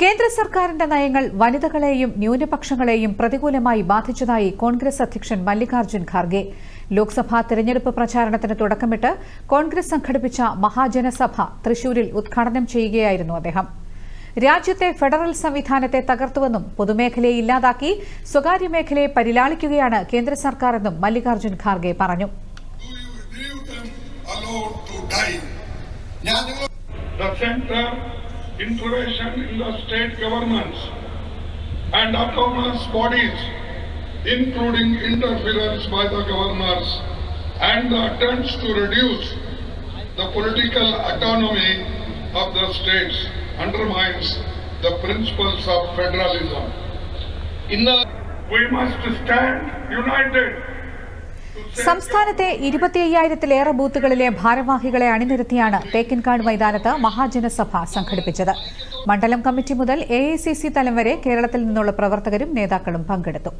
കേന്ദ്ര സർക്കാരിന്റെ നയങ്ങൾ വനിതകളെയും ന്യൂനപക്ഷങ്ങളെയും പ്രതികൂലമായി ബാധിച്ചതായി കോൺഗ്രസ് അധ്യക്ഷൻ മല്ലികാർജുൻ ഖാർഗെ. ലോക്സഭാ തെരഞ്ഞെടുപ്പ് പ്രചാരണത്തിന് തുടക്കമിട്ട് കോൺഗ്രസ് സംഘടിപ്പിച്ച മഹാജനസഭ തൃശൂരിൽ ഉദ്ഘാടനം ചെയ്യുകയായിരുന്നു അദ്ദേഹം. രാജ്യത്തെ ഫെഡറൽ സംവിധാനത്തെ തകർത്തുവെന്നും പൊതുമേഖലയെ ഇല്ലാതാക്കി സ്വകാര്യ മേഖലയെ പരിലാളിക്കുകയാണ് കേന്ദ്ര സർക്കാരെന്നും മല്ലികാർജുൻ ഖാർഗെ പറഞ്ഞു? ഞാൻ intervention in the state governments and autonomous bodies, including interference by the governors and the attempts to reduce the political autonomy of the states undermines the principles of federalism. In the, we must stand united സംസ്ഥാനത്തെ ഇരുപത്തി അയ്യായിരത്തിലേറെ ബൂത്തുകളിലെ ഭാരവാഹികളെ അണിനിരത്തിയാണ് തേക്കിൻകാട് മൈതാനത്ത് മഹാജനസഭ സംഘടിപ്പിച്ചത്. മണ്ഡലം committee മുതൽ A തലം വരെ കേരളത്തിൽ നിന്നുള്ള പ്രവർത്തകരും നേതാക്കളും പങ്കെടുത്തു.